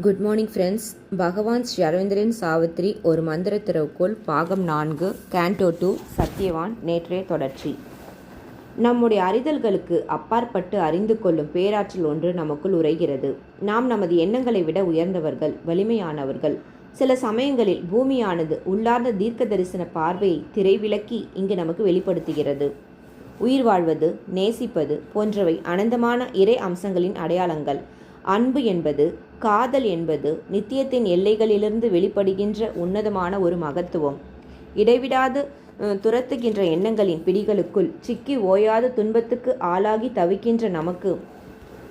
Good morning friends. பகவான் ஸ்ரீ அரவிந்தரின் சாவித்திரி ஒரு மந்திர திறவுக்குள் பாகம் நான்கு கேண்டோ டூ சத்யவான் நேற்றைய தொடர்ச்சி. நம்முடைய அறிதல்களுக்கு அப்பாற்பட்டு அறிந்து கொள்ளும் பேராற்றல் ஒன்று நமக்குள் உரைகிறது. நாம் நமது எண்ணங்களை விட உயர்ந்தவர்கள் வலிமையானவர்கள். சில சமயங்களில் பூமியானது உள்ளார்ந்த தீர்க்க தரிசன பார்வையை திரைவிலக்கி இங்கு நமக்கு வெளிப்படுத்துகிறது. உயிர் வாழ்வது நேசிப்பது போன்றவை அனந்தமான இறை அம்சங்களின் அடையாளங்கள். அன்பு என்பது காதல் என்பது நித்தியத்தின் எல்லைகளிலிருந்து வெளிப்படுகின்ற உன்னதமான ஒரு மகத்துவம். இடைவிடாது துரத்துகின்ற எண்ணங்களின் பிடிகளுக்குள் சிக்கி ஓயாத துன்பத்துக்கு ஆளாகி தவிக்கின்ற நமக்கு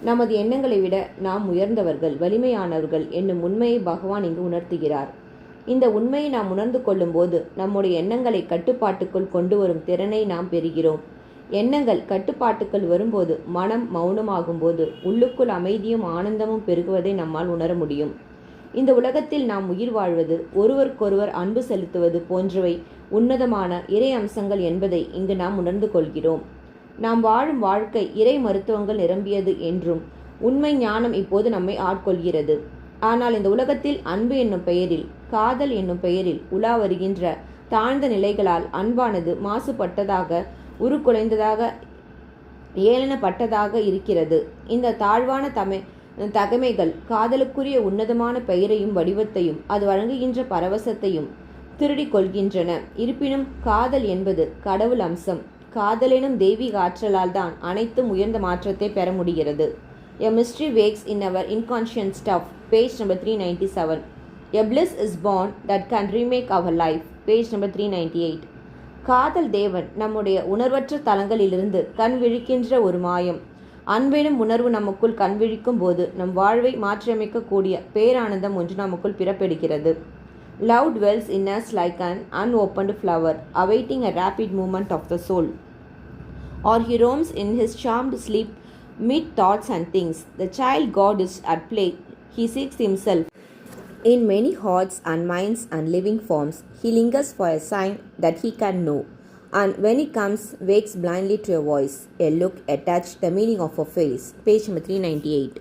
நமது எண்ணங்களை விட நாம் உயர்ந்தவர்கள் வலிமையானவர்கள் என்னும் உண்மையை பகவான் இங்கு உணர்த்துகிறார். இந்த உண்மையை நாம் உணர்ந்து கொள்ளும்போது நம்முடைய எண்ணங்களை கட்டுப்பாட்டுக்குள் கொண்டு வரும் திறனை நாம் பெறுகிறோம். எண்ணங்கள் கட்டுப்பாட்டுக்கள் வரும்போது மனம் மௌனமாகும்போது உள்ளுக்குள் அமைதியும் ஆனந்தமும் பெருகுவதை நம்மால் உணர முடியும். இந்த உலகத்தில் நாம் உயிர் வாழ்வது ஒருவருக்கொருவர் அன்பு செலுத்துவது போன்றவை உன்னதமான இறை அம்சங்கள் என்பதை இங்கு நாம் உணர்ந்து கொள்கிறோம். நாம் வாழும் வாழ்க்கை இறை மருத்துவங்கள் நிரம்பியது என்றும் உண்மை ஞானம் இப்போது நம்மை ஆட்கொள்கிறது. ஆனால் இந்த உலகத்தில் அன்பு என்னும் பெயரில் காதல் என்னும் பெயரில் உலா வருகின்ற தாழ்ந்த நிலைகளால் அன்பானது மாசுபட்டதாக உருக்குலைந்ததாக ஏளனப்பட்டதாக இருக்கிறது. இந்த தாழ்வான தமை தகமைகள் காதலுக்குரிய உன்னதமான பெயரையும் வடிவத்தையும் அது வழங்குகின்ற பரவசத்தையும் திருடிக் கொள்கின்றன. இருப்பினும் காதல் என்பது கடவுள் அம்சம். காதலெனும் தெய்வீக ஆற்றலால் தான் அனைத்தும் உயர்ந்த மாற்றத்தை பெற முடிகிறது. A mystery wakes in our unconscious stuff page number three ninety seven a bliss is born that can remake our life page number three ninety eight காதல் தேவன் நம்முடைய உணர்வற்ற தலங்களிலிருந்து கண் விழிக்கின்ற ஒரு மாயம் அன்பெனும் உணர்வு நமக்குள் கண் விழிக்கும் போது நம் வாழ்வை மாற்றியமைக்கக்கூடிய பேரானந்தம் ஒன்று நமக்குள் பிறப்பெடுக்கிறது love dwells in us like an unopened flower awaiting a rapid moment of the soul or he roams in his charmed sleep mid thoughts and things the child god is at play he seeks himself in many hearts and minds and living forms, he lingers for a sign that he can know, and when he comes, wakes blindly to a voice, a look, a touch, the meaning of a face. Page number 398.